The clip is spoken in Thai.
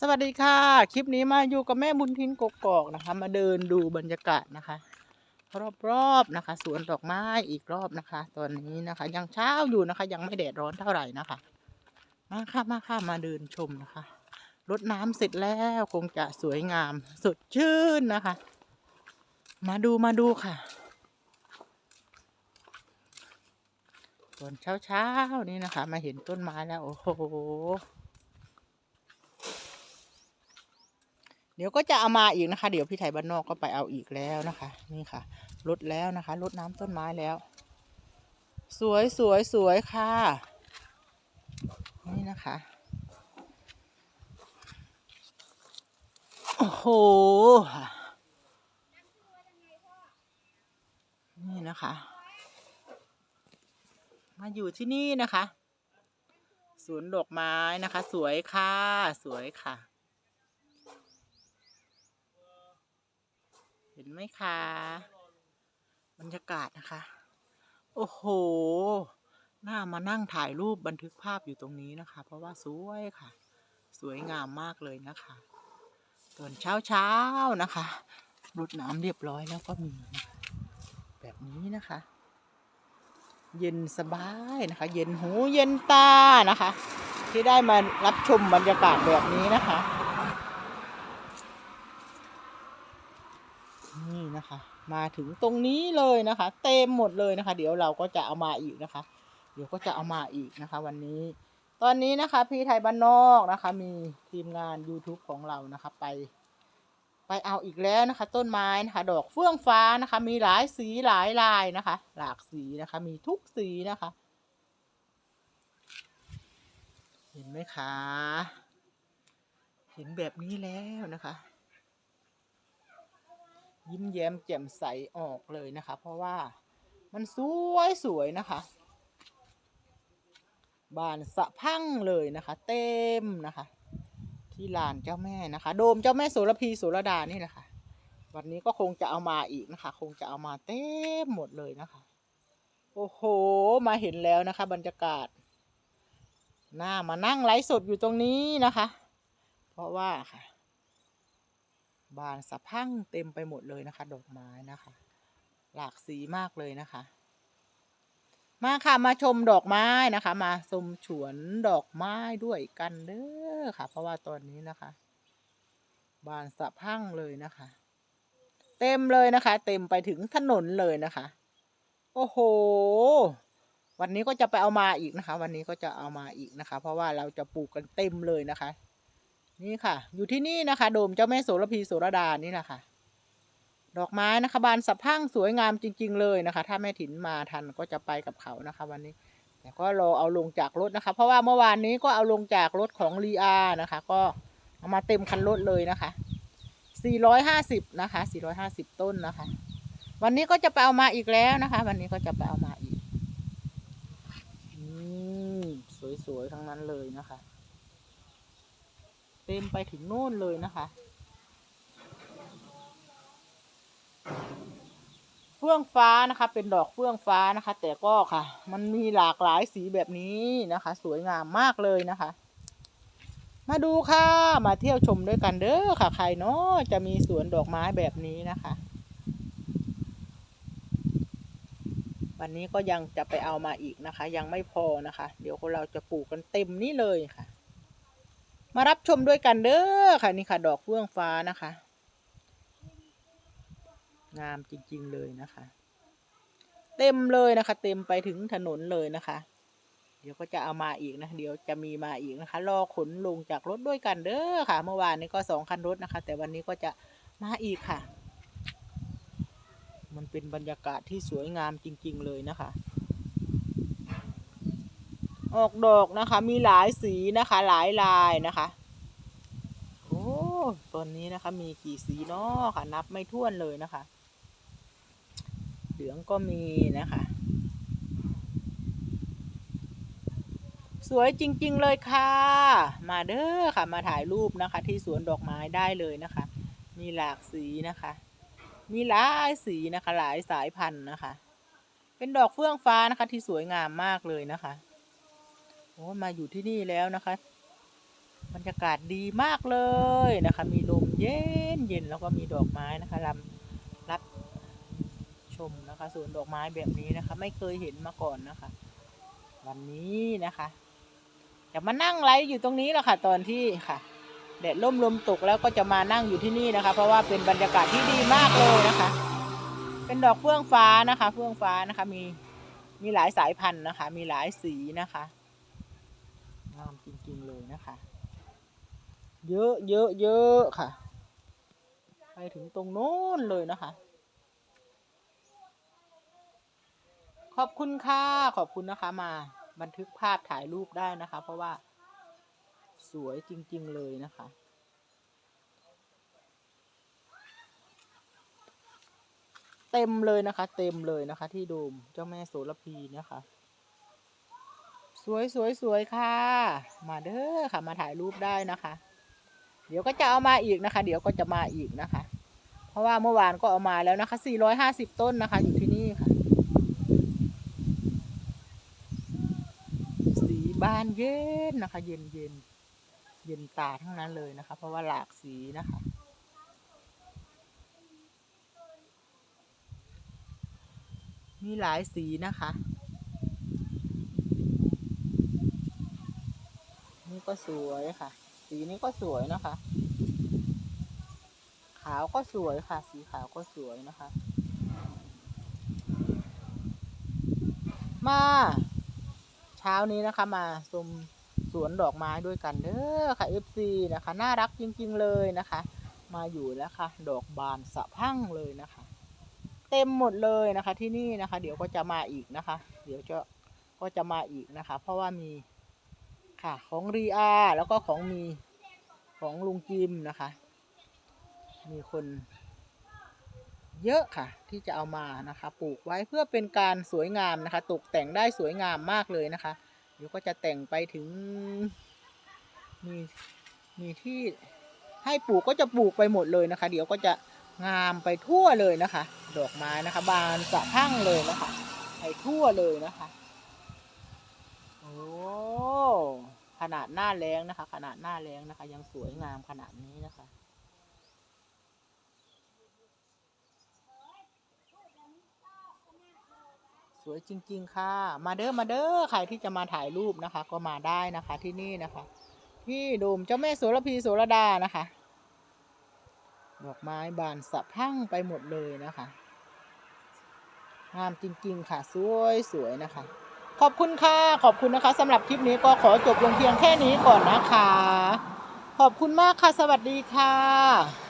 สวัสดีค่ะ คลิปนี้มาอยู่กับแม่บุญทินกกอกนะคะ มาเดินดูบรรยากาศนะคะ รอบๆนะคะ สวนดอกไม้อีกรอบนะคะ ตอนนี้นะคะ ยังเช้าอยู่นะคะ ยังไม่แดดร้อนเท่าไหร่นะคะ มาค่ะมาค่ะมาเดินชมนะคะรดน้ำเสร็จแล้วคงจะสวยงาม สดชื่นนะคะ มาดูมาดูค่ะตอนเช้าๆนี่นะคะ มาเห็นต้นไม้แล้ว โอ้โห เดี๋ยวก็จะเอามาอีกนะคะ เดี๋ยวพี่ไทยบ้านนอกก็ไปเอาอีกแล้วนะคะ นี่ค่ะลดแล้วนะคะลดน้ำต้นไม้แล้ว สวยสวยสวยค่ะ นี่นะคะ โอ้โหนี่นะคะ มาอยู่ที่นี่นะคะ สวนดอกไม้นะคะ สวยค่ะ สวยค่ะ เห็นไหมคะบรรยากาศนะคะ โอ้โห น่ามานั่งถ่ายรูปบันทึกภาพอยู่ตรงนี้นะคะ เพราะว่าสวยค่ะ สวยงามมากเลยนะคะตอนเช้าเช้านะคะรดน้ำเรียบร้อยแล้วก็มี แบบนี้นะคะ เย็นสบายนะคะ เย็นหูเย็นตานะคะ ที่ได้มารับชมบรรยากาศแบบนี้นะคะ นะคะ มาถึงตรงนี้เลยนะคะ เต็มหมดเลยนะคะ เดี๋ยวเราก็จะเอามาอีกนะคะ เดี๋ยวก็จะเอามาอีกนะคะ วันนี้ ตอนนี้นะคะ พี่ไทยบ้านนอกนะคะ มีทีมงาน YouTube ของเรานะคะไป ไปเอาอีกแล้วนะคะ ต้นไม้นะคะ ดอกเฟื่องฟ้านะคะ มีหลายสีหลายลายนะคะ หลากสีนะคะ มีทุกสีนะคะ เห็นไหมคะเห็นแบบนี้แล้วนะคะ ยิ้มแย้มแจ่มใสออกเลยนะคะ เพราะว่ามันสวยสวยนะคะ บานสะพังเลยนะคะ เต็มนะคะ ที่ลานเจ้าแม่นะคะ โดมเจ้าแม่โสระพีโสระดานี่แหละค่ะ วันนี้ก็คงจะเอามาอีกนะคะ คงจะเอามาเต็มหมดเลยนะคะ โอ้โห มาเห็นแล้วนะคะ บรรยากาศหน้ามานั่งไลฟ์สดอยู่ตรงนี้นะคะ เพราะว่าค่ะ บานสะพั่งเต็มไปหมดเลยนะคะ ดอกไม้นะคะ หลากสีมากเลยนะคะ มาค่ะมาชมดอกไม้นะคะ มาชมฉวนดอกไม้ด้วยกันเด้อค่ะ เพราะว่าตอนนี้นะคะ บานสะพั่งเลยนะคะ เต็มเลยนะคะ เต็มไปถึงถนนเลยนะคะ โอ้โหวันนี้ก็จะไปเอามาอีกนะคะ วันนี้ก็จะเอามาอีกนะคะ เพราะว่าเราจะปลูกกันเต็มเลยนะคะ นี่ค่ะ อยู่ที่นี่นะคะ โดมเจ้าแม่โสระพีโสระดานี่แหละค่ะ ดอกไม้นะคะ บานสะพั่งสวยงามจริง ๆ เลยนะคะ ถ้าแม่ถิ่นมาทันก็จะไปกับเขานะคะ วันนี้แต่ก็รอเอาลงจากรถนะคะ เพราะว่าเมื่อวานนี้ก็เอาลงจากรถของลีอานะคะ ก็เอามาเต็มคันรถเลยนะคะ 450 นะคะ 450 ต้นนะคะ วันนี้ก็จะไปเอามาอีกแล้วนะคะ วันนี้ก็จะไปเอามาอีก อืม สวยๆ ทั้งนั้นเลยนะคะ เต็มไปถึงโน่นเลยนะคะเฟื่องฟ้านะคะ เป็นดอกเฟื่องฟ้านะคะ แต่ก็ค่ะ มันมีหลากหลายสีแบบนี้นะคะ สวยงามมากเลยนะคะ มาดูค่ะ มาเที่ยวชมด้วยกันเด้อค่ะ ใครเนาะจะมีสวนดอกไม้แบบนี้นะคะ วันนี้ก็ยังจะไปเอามาอีกนะคะ ยังไม่พอนะคะ เดี๋ยวเราจะปลูกกันเต็มนี่เลยค่ะ มารับชมด้วยกันเด้อค่ะนี่ค่ะ ดอกเฟื่องฟ้านะคะ งามจริง ๆ เลยนะคะ เต็มเลยนะคะ เต็มไปถึงถนนเลยนะคะ เดี๋ยวก็จะเอามาอีกนะเดี๋ยวจะมีมาอีกนะคะ รอขนลงจากรถด้วยกันเด้อค่ะ เมื่อวานนี้ก็สองคันรถนะคะ แต่วันนี้ก็จะมาอีกค่ะ มันเป็นบรรยากาศที่สวยงามจริง ๆ เลยนะคะ ออกดอกนะคะ มีหลายสีนะคะ หลายลายนะคะ โอ้ตอนนี้นะคะ มีกี่สีเนาะค่ะ นับไม่ถ้วนเลยนะคะ เหลืองก็มีนะคะ สวยจริง ๆเลยค่ะ มาเด้อค่ะ มาถ่ายรูปนะคะ ที่สวนดอกไม้ได้เลยนะคะ มีหลากสีนะคะ มีหลายสีนะคะ หลายสายพันธุ์นะคะ เป็นดอกเฟื่องฟ้านะคะ ที่สวยงามมากเลยนะคะ โอ้มาอยู่ที่นี่แล้วนะคะบรรยากาศดีมากเลยนะคะ มีลมเย็นเย็นแล้วก็มีดอกไม้นะคะลำรับชมนะคะสวนดอกไม้แบบนี้นะคะ ไม่เคยเห็นมาก่อนนะคะ วันนี้นะคะจะมานั่งไลฟ์อยู่ตรงนี้แหละค่ะ ตอนที่ค่ะแดดร่มลมตกแล้วก็จะมานั่งอยู่ที่นี่นะคะ เพราะว่าเป็นบรรยากาศที่ดีมากเลยนะคะ เป็นดอกเฟื่องฟ้านะคะ เฟื่องฟ้านะคะมีมีหลายสายพันธุ์นะคะ มีหลายสีนะคะงามจริงๆเลยนะคะ เยอะเยอะเยอะค่ะ ไปถึงตรงโน้นเลยนะคะ ขอบคุณค่ะ ขอบคุณนะคะมาบันทึกภาพถ่ายรูปได้นะคะ เพราะว่าสวยจริง ๆ เลยนะคะ เต็มเลยนะคะ เต็มเลยนะคะ ที่โดมเจ้าแม่โสระพีนะคะ สวยสวยสวยค่ะ มาเด้อค่ะมาถ่ายรูปได้นะคะ เดี๋ยวก็จะเอามาอีกนะคะ เดี๋ยวก็จะมาอีกนะคะ เพราะว่าเมื่อวานก็เอามาแล้วนะคะ 450 ต้นนะคะ อยู่ที่นี่ค่ะ สีบานเย็นนะคะ เย็นเย็นเย็นตาทั้งนั้นเลยนะคะ เพราะว่าหลากสีนะคะมีหลายสีนะคะ นี่ก็สวยค่ะ สีนี้ก็สวยนะคะ ขาวก็สวยค่ะ สีขาวก็สวยนะคะ มาเช้านี้นะคะ มาชมสวนดอกไม้ด้วยกันเด้อค่ะ FC นะคะ น่ารักจริง ๆ เลยนะคะ มาอยู่แล้วค่ะ ดอกบานสะพั่งเลยนะคะ เต็มหมดเลยนะคะที่นี่นะคะ เดี๋ยวก็จะมาอีกนะคะ เดี๋ยวจะก็จะมาอีกนะคะ เพราะว่ามี ค่ะ ของรีอาแล้วก็ของมีของลุงจิมนะคะ มีคนเยอะค่ะ ที่จะเอามานะคะ ปลูกไว้เพื่อเป็นการสวยงามนะคะ ตกแต่งได้สวยงามมากเลยนะคะ เดี๋ยวก็จะแต่งไปถึง มีมีที่ให้ปลูกก็จะปลูกไปหมดเลยนะคะ เดี๋ยวก็จะงามไปทั่วเลยนะคะ ดอกไม้นะคะ บานสะพั่งเลยนะคะ ไปทั่วเลยนะคะ โอ้ ขนาดหน้าแรงนะคะ ขนาดหน้าแรงนะคะ ยังสวยงามขนาดนี้นะคะ สวยจริง ๆ ค่ะ มาเด้อมาเด้อใครที่จะมาถ่ายรูปนะคะ ก็มาได้นะคะที่นี่นะคะ ที่โดมเจ้าแม่โสระพีโสระดานะคะดอกไม้บานสะพั่งไปหมดเลยนะคะงามจริง ๆ ค่ะ สวยสวยนะคะ ขอบคุณค่ะ ขอบคุณนะคะสำหรับคลิปนี้ก็ขอจบลงเพียงแค่นี้ก่อนนะคะ ขอบคุณมากค่ะ สวัสดีค่ะ